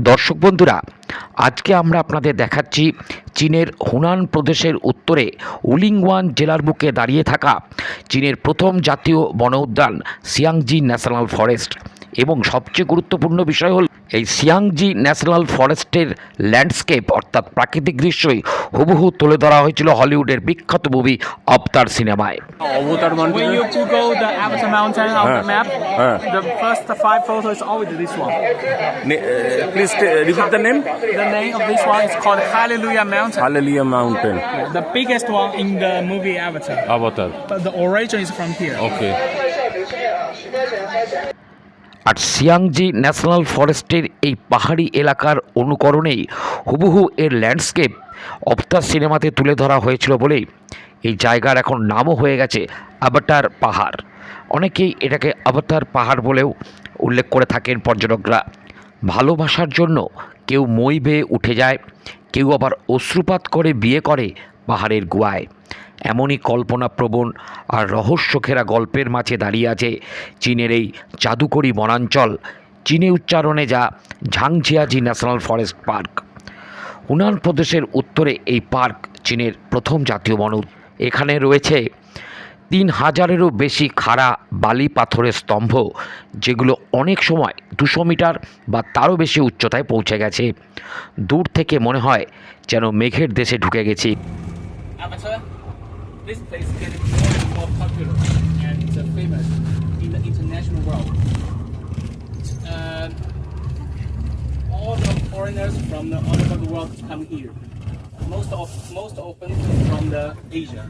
দর্শক বন্ধুরা, আজকে আমরা আপনাদের দেখাচ্ছি চীনের হুনান প্রদেশের উত্তরে উলিংওয়ান জেলার বুকে দাঁড়িয়ে থাকা চীনের প্রথম জাতীয় বন উদ্যান সিয়াংজি ন্যাশনাল ফরেস্ট। এবং সবচেয়ে গুরুত্বপূর্ণ বিষয় হল এই সিয়াংজি ন্যাশনাল ফরেস্টের ল্যান্ডস্কেপ অর্থাৎ প্রাকৃতিক দৃশ্যই হুবহু তুলে ধরা হয়েছিল হলিউডের বিখ্যাত মুভি অবতার সিনেমায়। অবতার আর সিয়াংজি ন্যাশনাল ফরেস্টের এই পাহাড়ি এলাকার অনুকরণেই হুবহু এর ল্যান্ডস্কেপ অবতার সিনেমাতে তুলে ধরা হয়েছিল বলেই এই জায়গার এখন নামও হয়ে গেছে আবাটার পাহাড়। অনেকেই এটাকে আবাটার পাহাড় বলেও উল্লেখ করে থাকেন পর্যটকরা। ভালোবাসার জন্য কেউ মই বেয়ে উঠে যায়, কেউ আবার অশ্রুপাত করে বিয়ে করে পাহাড়ের গুয়ায় এমনই কল্পনাপ্রবণ আর রহস্যঘেরা গল্পের মাঝে দাঁড়িয়ে আছে চীনের এই জাদুকরী বনাঞ্চল, চীনে উচ্চারণে যা Zhangjiajie national forest park. Hunan প্রদেশের উত্তরে এই পার্ক চীনের প্রথম জাতীয় বন এখানে রয়েছে তিন হাজারেরও বেশি খাড়া বালি পাথরের স্তম্ভ, যেগুলো অনেক সময় দুশো মিটার বা তারও বেশি উচ্চতায় পৌঁছে গেছে। দূর থেকে মনে হয় যেন মেঘের দেশে ঢুকে গেছি। This place is getting more and more popular and it's uh, famous in the international world. And all the foreigners from the all over the world come here. Most of most often from the Asia,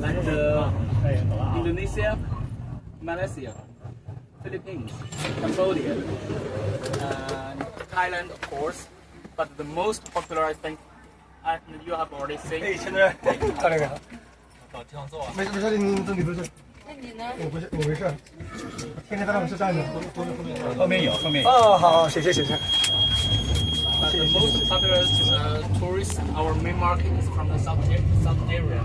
like the Indonesia, Malaysia, Philippines, Cambodia, and Thailand, of course. But the most popular, I think, and you have already seen. 哎，现在他那个没事没事，你你不是，那你呢？我不是我没事，天天在那不是站着，后面有，后面有。哦，好好，谢谢谢谢。 But the most popular uh, tourist, our main market is from the south, a- south area.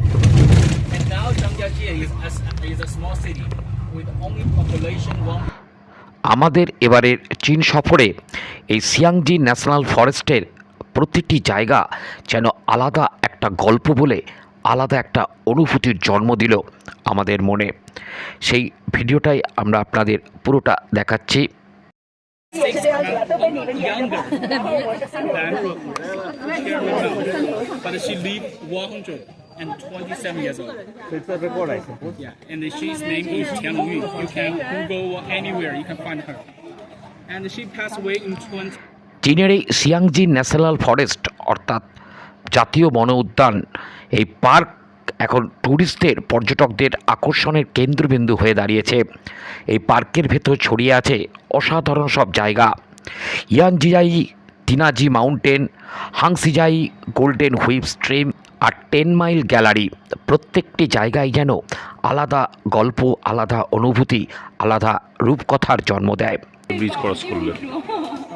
And now Zhangjiajie is, a- is a small city with only population one. আমাদের এবারের চীন সফরে এই সিয়াংজি national ফরেস্টের প্রতিটি জায়গা যেন আলাদা একটা গল্প বলে আলাদা একটা অনুভূতির জন্ম দিল আমাদের মনে সেই ভিডিওটাই আমরা আপনাদের পুরোটা দেখাচ্ছি and 27 years old. So it's a record, I suppose. Yeah, and she's name is Tian Yu. You can Google anywhere, you can find her. And she passed away in 20. চীনের এই সিয়াংজি ন্যাশনাল ফরেস্ট, অর্থাৎ জাতীয় বন উদ্যান, এই park এখন ট্যুরিস্টদের পর্যটকদের আকর্ষণের কেন্দ্রবিন্দু হয়ে দাঁড়িয়েছে। এই পার্কের ভেতর ছড়িয়ে আছে অসাধারণ সব জায়গা। Yangjiajie Tianzi mountain, Huangshizhai golden whip stream আর টেন মাইল গ্যালারি, প্রত্যেকটি জায়গায় যেন আলাদা গল্প, আলাদা অনুভূতি, আলাদা রূপকথার জন্ম দেয়। ব্রিজ ক্রস করলে।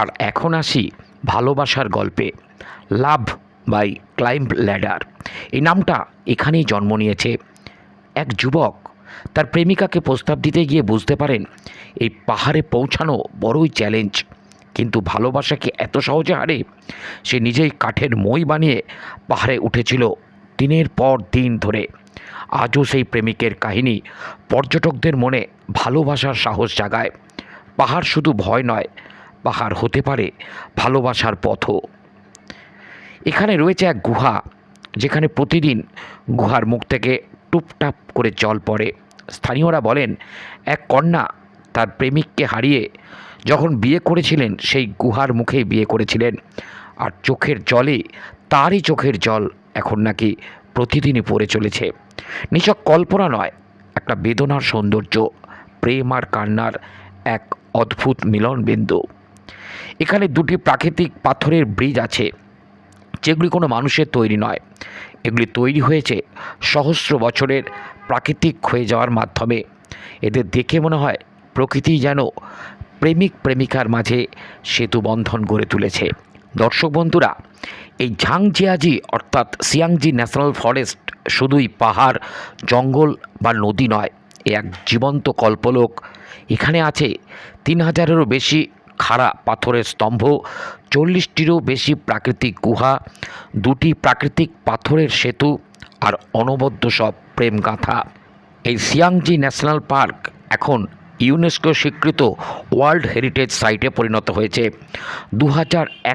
আর এখন আসি ভালোবাসার গল্পে। Love by climb ladder. এই নামটা এখানেই জন্ম নিয়েছে। এক যুবক তার প্রেমিকাকে প্রস্তাব দিতে গিয়ে বুঝতে পারেন, এই পাহাড়ে পৌঁছানো বড়ই চ্যালেঞ্জ। কিন্তু ভালোবাসাকে এত সহজে হারে, সে নিজেই কাঠের মই বানিয়ে পাহাড়ে উঠেছিল দিনের পর দিন ধরে। আজও সেই প্রেমিকের কাহিনী পর্যটকদের মনে ভালোবাসার সাহস জাগায়। পাহাড় শুধু ভয় নয় পাহাড় হতে পারে, ভালোবাসার পথও। এখানে রয়েছে এক গুহা, যেখানে প্রতিদিন গুহার মুখ থেকে টুপটাপ করে জল পড়ে। স্থানীয়রা বলেন, এক কন্যা তার প্রেমিককে হারিয়ে যখন বিয়ে করেছিলেন, সেই গুহার মুখেই বিয়ে করেছিলেন। আর চোখের জলে, তারই চোখের জল এখন নাকি প্রতিদিনই পড়ে চলেছে। নিছক কল্পনা নয়, একটা বেদনার সৌন্দর্য, প্রেম আর কান্নার এক অদ্ভুত মিলনবিন্দু। এখানে দুটি প্রাকৃতিক পাথরের ব্রিজ আছে, যেগুলি কোনো মানুষের তৈরি নয়। এগুলি তৈরি হয়েছে সহস্র বছরের প্রাকৃতিক ক্ষয়ে যাওয়ার মাধ্যমে। এদের দেখে মনে হয় প্রকৃতি যেন প্রেমিক প্রেমিকার মাঝে সেতু বন্ধন গড়ে তুলেছে। দর্শক বন্ধুরা, এই ঝাংজিয়াজি অর্থাৎ সিয়াংজি ন্যাশনাল ফরেস্ট শুধুই পাহাড়, জঙ্গল বা নদী নয়, এ এক জীবন্ত কল্পলোক। এখানে আছে তিন হাজারেরও বেশি খাড়া পাথরের স্তম্ভ, চল্লিশটিরও বেশি প্রাকৃতিক গুহা, দুটি প্রাকৃতিক পাথরের সেতু আর অনবদ্য সব প্রেমগাথা এই সিয়াংজি ন্যাশনাল পার্ক এখন ইউনেস্কো স্বীকৃত ওয়ার্ল্ড হেরিটেজ সাইটে পরিণত হয়েছে। দু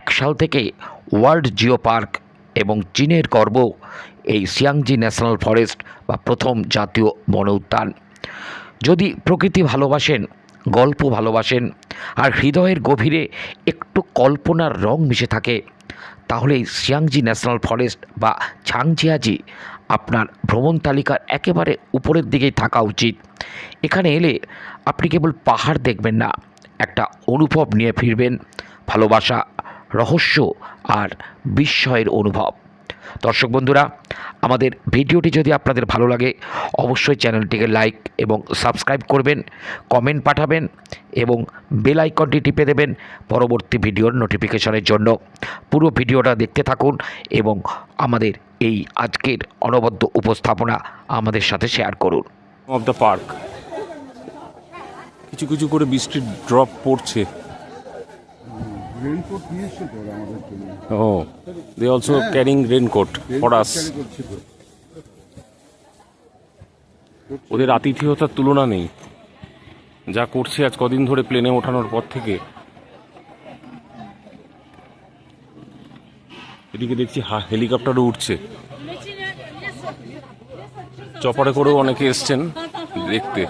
সাল থেকে ওয়ার্ল্ড জিও পার্ক এবং চীনের গর্ব এই সিয়াংজি ন্যাশনাল ফরেস্ট বা প্রথম জাতীয় বন উদ্যান যদি প্রকৃতি ভালোবাসেন গল্প ভালোবাসেন আর হৃদয়ের গভীরে একটু কল্পনার রং মিশে থাকে। তাহলে এই সিয়াংজি ন্যাশনাল ফরেস্ট বা ছাংজিয়াজি আপনার ভ্রমণ তালিকার একেবারে উপরের দিকেই থাকা উচিত। এখানে এলে আপনি কেবল পাহাড় দেখবেন না, একটা অনুভব নিয়ে ফিরবেন। ভালোবাসা, রহস্য আর বিস্ময়ের অনুভব। দর্শক বন্ধুরা, আমাদের ভিডিওটি যদি আপনাদের ভালো লাগে, অবশ্যই চ্যানেলটিকে লাইক এবং সাবস্ক্রাইব করবেন, কমেন্ট পাঠাবেন এবং বেল আইকনটি টিপে দেবেন পরবর্তী ভিডিওর নোটিফিকেশনের জন্য। পুরো ভিডিওটা দেখতে থাকুন এবং আমাদের এই আজকের অনবদ্য উপস্থাপনা আমাদের সাথে শেয়ার করুন। অফ দ্য পার্ক কিছু কিছু করে বৃষ্টির ড্রপ পড়ছে। নিয়ে এসছে ওরা আমাদের জন্য। ও they also carrying raincoat for us. ওদের আতিথেয়তার তুলনা নেই। যা করছে আজ কদিন ধরে প্লেনে ওঠানোর পর থেকে। এদিকে দেখছি হা- হেলিকপ্টারও উঠছে। চপারে করেও অনেকে এসছেন দেখতে।